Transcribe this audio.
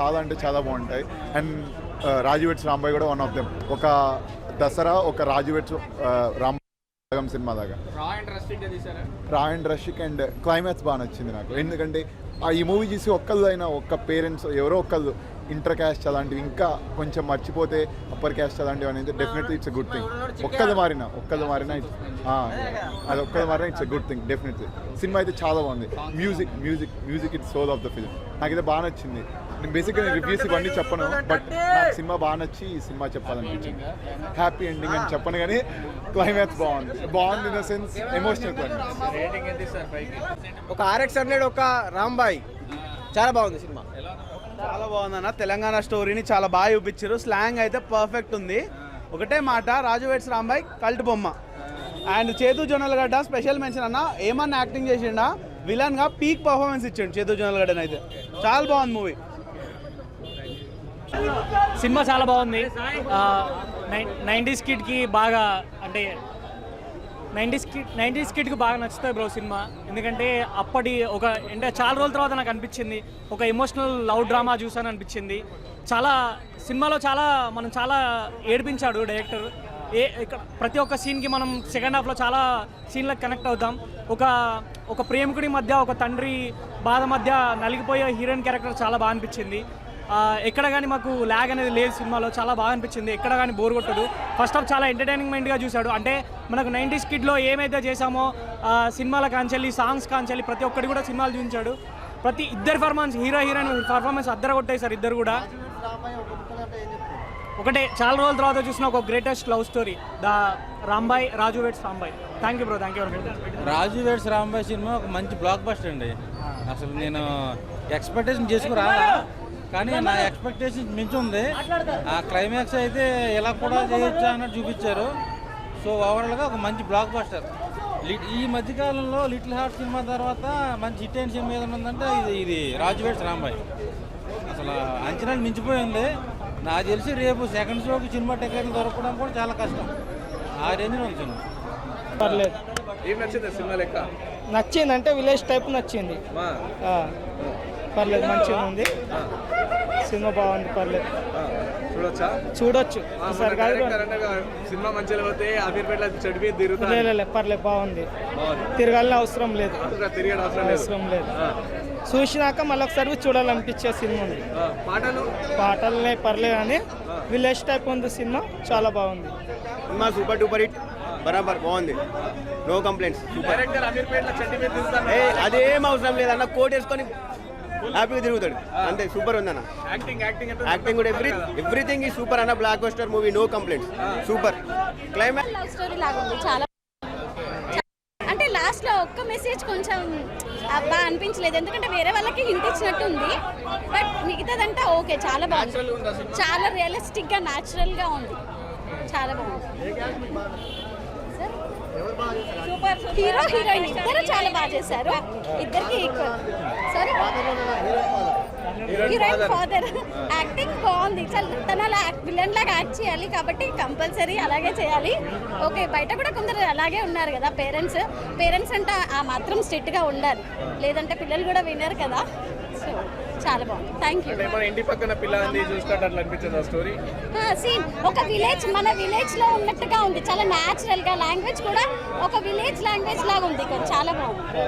చాలా అంటే చాలా బాగుంటాయి. అండ్ రాజువెట్స్ రాంబాయ్ కూడా వన్ ఆఫ్ దెమ్ ఒక దసరా ఒక రాజువెట్స్ రాంబాగం సినిమా దాకా రా అండ్ రషిక్ అండ్ క్లైమాక్స్ బాగా నచ్చింది నాకు. ఎందుకంటే ఆ ఈ మూవీ చూసి ఒక్కళ్ళు అయినా ఒక్క పేరెంట్స్ ఎవరో ఒక్కళ్ళు ఇంటర్ క్యాస్ట్ అలాంటివి ఇంకా కొంచెం మర్చిపోతే అప్పర్ క్యాస్ట్ అలాంటివి అనేది డెఫినెట్లీ ఇట్స్ గుడ్ థింగ్ ఒక్కళ్ళు మారినా ఒక్కళ్ళు మారినా అది ఒక్కళ్ళు మారినా it's good thing definitely cinema అయితే చాలా బాగుంది. Music music music it's soul of the film నాకైతే బాగా నచ్చింది. నేను బేసిక్గా రివ్యూస్ ఇవన్నీ చెప్పను బట్ నాకు సినిమా బాగా నచ్చి ఈ సినిమా చెప్పాలనిపించింది. హ్యాపీ ఎండింగ్ అని చెప్పను కానీ క్లైమాక్స్ బాగుంది. బాగుంది in the sense emotional climax ఒక ఆర్ఎక్స్ హండ్రెడ్ ఒక రాంబాయ్ చాలా బాగుంది సినిమా. చాలా బాగుందన్న. తెలంగాణ స్టోరీని చాలా బాగా చూపించారు. స్లాంగ్ అయితే పర్ఫెక్ట్ ఉంది. ఒకటే మాట రాజు వెట్స్ రాంబాయ్ కల్ట్ బొమ్మ. And Chaitu Jonnalagadda special mention అన్న. ఏమన్నా యాక్టింగ్ చేసిండా? విలన్గా పీక్ పర్ఫార్మెన్స్ ఇచ్చాడు చేతు జొన్నలగడ్డని అయితే చాలా బాగుంది మూవీ సినిమా చాలా బాగుంది. నైంటీస్ కిడ్కి బాగా అంటే నైంటీస్ కిడ్ నైంటీస్ కిడ్కి బాగా నచ్చుతుంది బ్రో సినిమా. ఎందుకంటే అప్పటి ఒక అంటే చాలా రోజుల తర్వాత నాకు అనిపించింది. ఒక ఎమోషనల్ లవ్ డ్రామా చూసాను అనిపించింది. చాలా సినిమాలో చాలా మనం చాలా ఏడిపించాడు డైరెక్టర్ ఏ ఇక్కడ ప్రతి ఒక్క సీన్కి మనం సెకండ్ హాఫ్లో చాలా సీన్లకు కనెక్ట్ అవుతాం. ఒక ఒక ప్రేమికుడి మధ్య ఒక తండ్రి బాధ మధ్య నలిగిపోయే హీరోయిన్ క్యారెక్టర్ చాలా బాగా అనిపించింది. ఎక్కడ కానీ మాకు ల్యాగ్ అనేది లేదు సినిమాలో. చాలా బాగా అనిపించింది. ఎక్కడ కానీ బోర్ కొట్టదు. ఫస్ట్ హాఫ్ చాలా ఎంటర్టైన్మెంట్గా చూశాడు. అంటే మనకు నైంటీస్ కిడ్లో ఏమైతే చేసామో ఆ, సినిమాల కాంచెల్లి సాంగ్స్ కాంచెల్లి ప్రతి ఒక్కటి కూడా సినిమాలు చూపించాడు. ప్రతి ఇద్దరు పర్ఫార్మెన్స్ హీరో హీరోయిన్ పర్ఫార్మెన్స్ అద్దరు కొట్టేశారు ఇద్దరు కూడా. ఒకటే చాలా రోజుల తర్వాత చూసిన ఒక greatest love story the Rambai Raju weds Rambai. Thank you bro thank you Raju weds Rambai cinema ఒక మంచి బ్లాక్ బస్టర్ అండి అసలు నేను ఎక్స్పెక్టేషన్ చేసుకురాలా కానీ నా ఎక్స్పెక్టేషన్ మించి ఉంది ఆ క్లైమాక్స్ అయితే ఇలా కూడా చేయొచ్చా అన్నట్టు చూపించారు. సో ఓవరాల్గా ఒక మంచి బ్లాక్ బస్టర్ ఈ మధ్యకాలంలో లిటిల్ హార్ట్ సినిమా తర్వాత మంచి హిట్ అయిన సినిమా ఏదైనా ఉందంటే ఇది ఇది రాజు వేడ్స్ రాంబాయ్. అసలు అంచనాలు మించిపోయింది. నాకు తెలిసి రేపు సెకండ్ షోకి సినిమా టికెట్లు దొరకడం కూడా చాలా కష్టం. ఆ రేంజ్లో ఉంది సినిమా. పర్లేదు. ఏం నచ్చింది సినిమా లెక్క? నచ్చింది అంటే విలేజ్ టైప్ నచ్చింది. పర్లేదు మంచిగా ఉంది. సినిమా బాగుంది పర్లేదు. చూడొచ్చా? సినిమా మంచిగా పోతే అమీర్పేట చెడిపి తిరుగుతా లే, లే, లే, పర్లేదు బాగుంది. తిరగాలని అవసరం లేదు. అవసరం లేదు. చూసినాక మళ్ళీ ఒకసారి చూడాలనిపించే సినిమా ఉంది. పాటలు? పాటలనే పర్లేదు అని విలేజ్ టైప్ ఉంది సినిమా చాలా బాగుంది. Cinema super duper hit. బరాబర్ బాగుంది. నో కంప్లైంట్స్ ఏ అదేం అవసరం లేదన్న కోట్ వేసుకొని హ్యాపీగా తిరుగుతాడు. అంతే సూపర్ ఉందన్న యాక్టింగ్ యాక్టింగ్ ఎంత యాక్టింగ్ కూడా ఎవ్రీ ఎవ్రీథింగ్ ఈ సూపర్ అన్న blockbuster movie no complaints super climax love story లాగా ఉంది చాలా. అంటే లాస్ట్లో ఒక్క మెసేజ్ కొంచెం బాగా అనిపించలేదు. ఎందుకంటే వేరే వాళ్ళకి హింట్ ఇచ్చినట్టు ఉంది. బట్ మిగతాదంతా ఓకే చాలా బాగుంది. చాలా రియలిస్టిక్గా న్యాచురల్గా ఉంది. చాలా బాగుంది. హీరో హీరోయిన్ ఇద్దరు చాలా బాగా చేశారు. ఇద్దరికి equal sorry heroine father acting బాగుంది. చాలా తను అలా విలన్ లాగా యాక్ట్ చేయాలి కాబట్టి కంపల్సరీ అలాగే చేయాలి. ఓకే బయట కూడా కొందరు అలాగే ఉన్నారు కదా పేరెంట్స్ పేరెంట్స్ అంటే ఆ మాత్రం స్ట్రిక్ట్గా ఉండాలి. లేదంటే పిల్లలు కూడా వినరు కదా. సో చాలా బాగుంది. థ్యాంక్ యూ మన ఇంటి పక్కన పిల్లల్ని చూసినట్టు అట్లా అనిపించింది ఆ స్టోరీ సీన్ ఒక విలేజ్ మన విలేజ్లో ఉన్నట్టుగా ఉంది. చాలా న్యాచురల్గా లాంగ్వేజ్ కూడా ఒక విలేజ్ లాంగ్వేజ్ లాగా ఉంది చాలా బాగుంది.